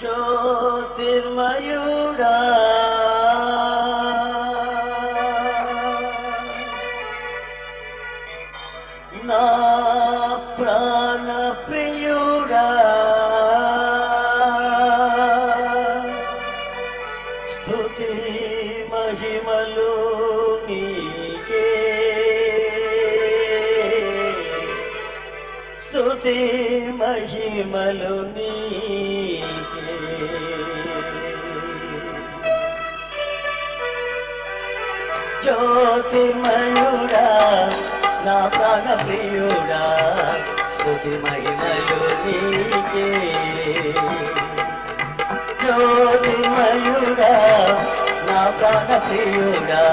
జ్యోతిర్మయుడా. నా ప్రాణ ప్రియుడా స్తుతి మహిమలు నీకే. జ్యోతిర్మయుడా నా ప్రాణ ప్రియుడా స్తుతి మహిమలు నీకే. జ్యోతిర్మయుడా నా ప్రాణ ప్రియుడా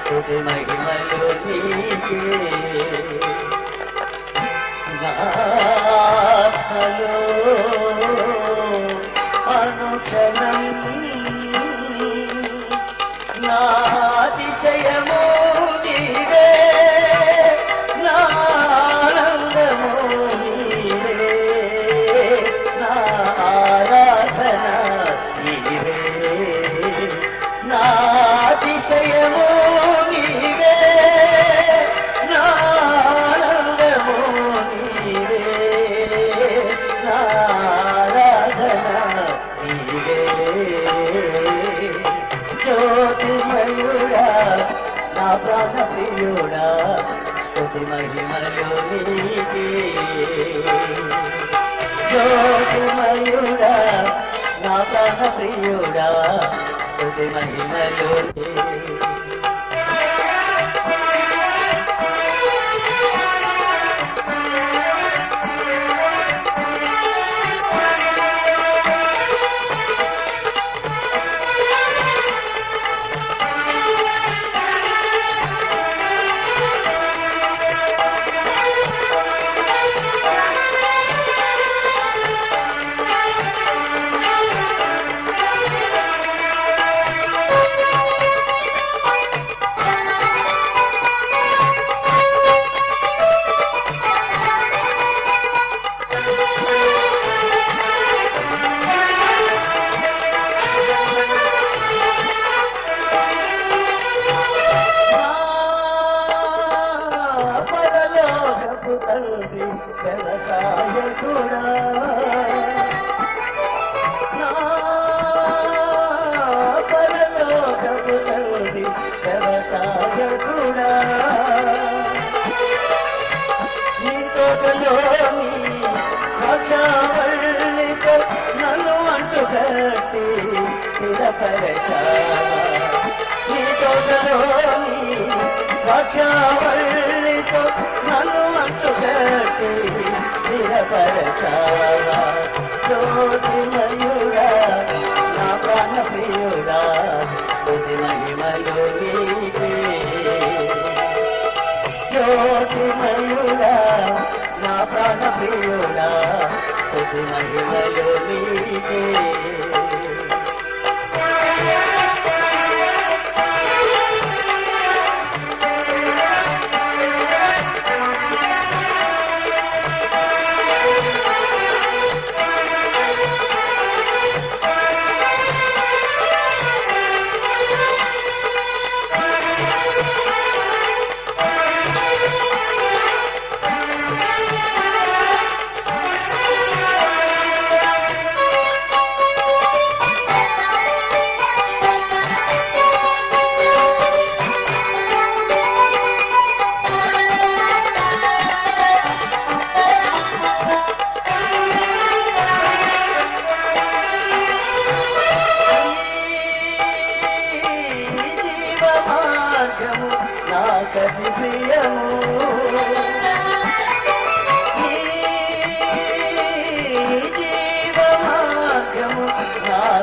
స్తుతి మహిమలు నీకే. నాలో ప్రియుడా స్థుతి మహిమలు నీకే. జ్యోతిమయుడా నా ప్రియుడా స్థుతి మహిమలు నీకే. వ్యవసాయకుడా నీ తోటలోని ద్రాక్షావల్లితో నన్ను అంటు కట్టి స్థిరపరచావా నీ తోటలోని ద్రాక్షావల్లితో నన్ను అంటు కట్టి స్థిరపరచావా? జ్యోతిమయుడా నా ప్రాణ ప్రియుడా స్తుతి మహిమలు నీకే. జ్యోతిమయుడా నా ప్రాణ ప్రియుడా మహిమలు నీకే.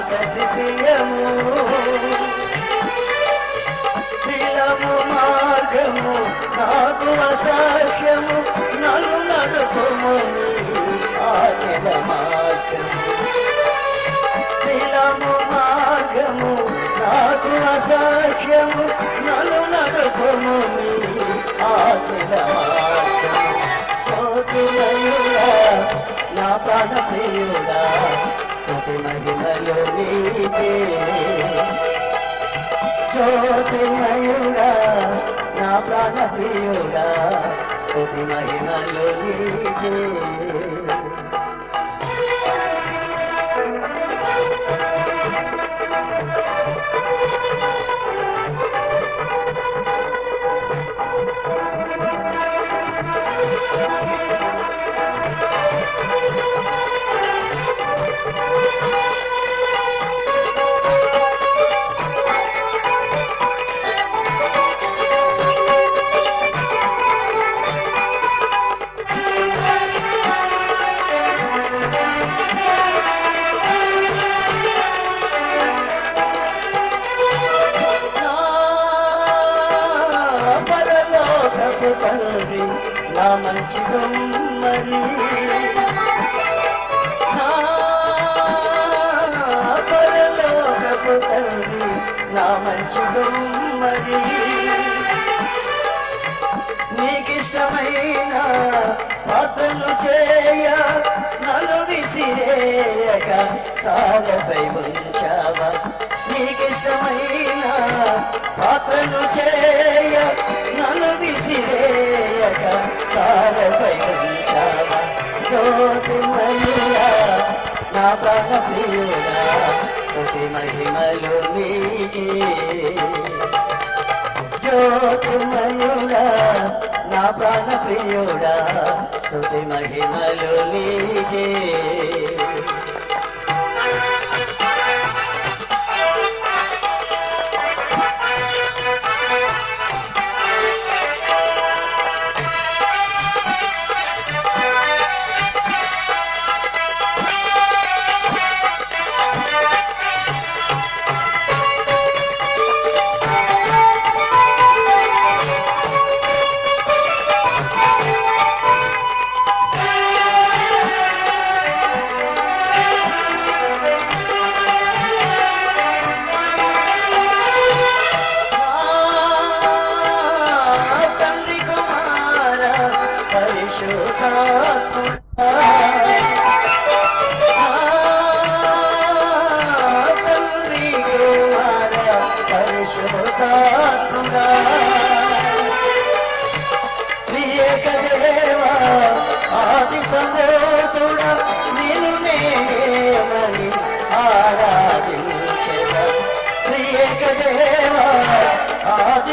నాకతి ప్రియము ప్రియము మార్గము నాకు అసాధ్యము నన్ను నడుపుము ఆజ్ఞల మార్గము. దిలము మార్గము నాకు అసాధ్యము నన్ను నడుపుము ఆకిల మార్గము. నా ప్రాణ ప్రియుడా స్తుతి మహిమలు నీకే జ్యోతిమయుడా నా ప్రాణ ప్రియుడా స్తుతి మహిమలు నీకే. నా మంచి నీకిష్టమైన పాత్రలు చేయ నలు విసిరేయక సాగపై ఉంచావా? నీకిష్టమైన పాత్రలు చేయ నలు విసిరేయక సాగపై ఉంచావా? జ్యోతిమయుడా నా ప్రాణ ప్రియుడా స్తుతి మహిమలు జ్యోతిమయుడా నా ప్రాణ ప్రియుడా స్థుతి మహిమలు నీకే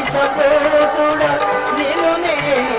దేవా ఆది సమోతుడా